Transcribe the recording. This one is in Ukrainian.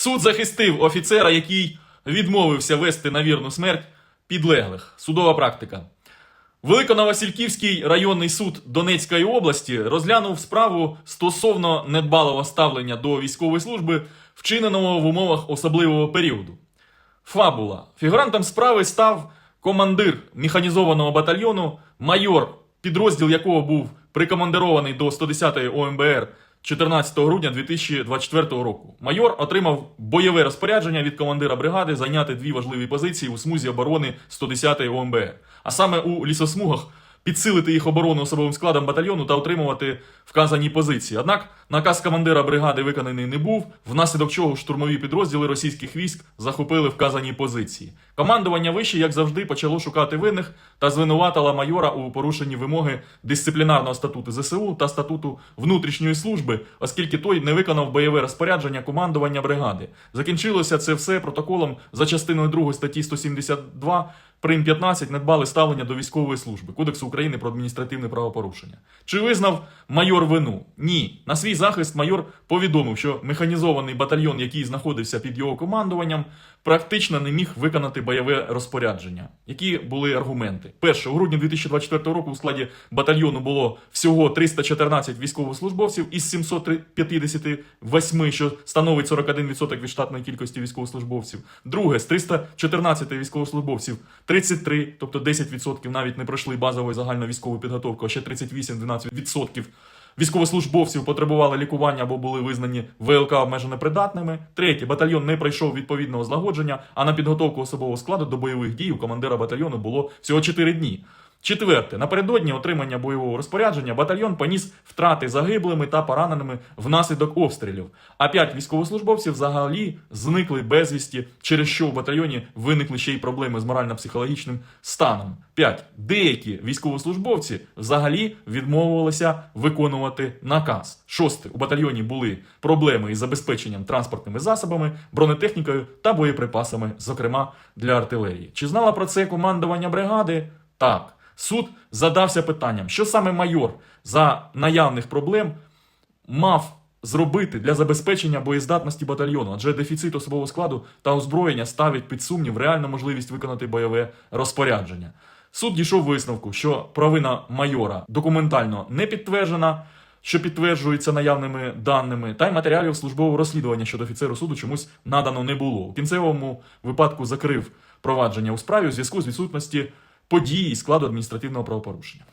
Суд захистив офіцера, який відмовився вести на вірну смерть підлеглих. Судова практика. Великоновасильківський районний суд Донецької області розглянув справу стосовно недбалого ставлення до військової служби, вчиненого в умовах особливого періоду. Фабула. Фігурантом справи став командир механізованого батальйону, майор, підрозділ якого був прикомандирований до 110-ї ОМБР 14 грудня 2024 року. Майор отримав бойове розпорядження від командира бригади зайняти дві важливі позиції у смузі оборони 110-ї ОМБР, а саме у лісосмугах підсилити їх оборону особовим складом батальйону та отримувати вказані позиції. Однак наказ командира бригади виконаний не був, внаслідок чого штурмові підрозділи російських військ захопили вказані позиції. Командування вище, як завжди, почало шукати винних та звинуватило майора у порушенні вимоги дисциплінарного статуту ЗСУ та статуту внутрішньої служби, оскільки той не виконав бойове розпорядження командування бригади. Закінчилося це все протоколом за частиною 2 статті 172 Прим 15 надбали ставлення до військової служби Кодексу України про адміністративне правопорушення. Чи визнав майор вину? Ні. На свій захист майор повідомив, що механізований батальйон, який знаходився під його командуванням, практично не міг виконати бойове розпорядження. Які були аргументи? Перше, у грудні 2024 року у складі батальйону було всього 314 військовослужбовців із 758, що становить 41% від штатної кількості військовослужбовців. Друге, з 314 військовослужбовців 33, тобто 10% навіть не пройшли базової загальновійськової підготовки, а ще 38-12% військовослужбовців потребували лікування або були визнані ВЛК обмежено придатними. Третє, батальйон не пройшов відповідного злагодження, а на підготовку особового складу до бойових дій у командира батальйону було всього 4 дні. Четверте, напередодні отримання бойового розпорядження батальйон поніс втрати загиблими та пораненими внаслідок обстрілів. А п'ять військовослужбовців взагалі зникли безвісті, через що в батальйоні виникли ще й проблеми з морально-психологічним станом. П'ять деякі військовослужбовці взагалі відмовилися виконувати наказ. Шосте у батальйоні були проблеми із забезпеченням транспортними засобами, бронетехнікою та боєприпасами, зокрема для артилерії. Чи знала про це командування бригади? Так. Суд задався питанням, що саме майор за наявних проблем мав зробити для забезпечення боєздатності батальйону, адже дефіцит особового складу та озброєння ставить під сумнів реальну можливість виконати бойове розпорядження. Суд дійшов висновку, що провина майора документально не підтверджена, що підтверджується наявними даними, та й матеріалів службового розслідування щодо офіцеру суду чомусь надано не було. У кінцевому випадку закрив провадження у справі у зв'язку з відсутності події і складу адміністративного правопорушення.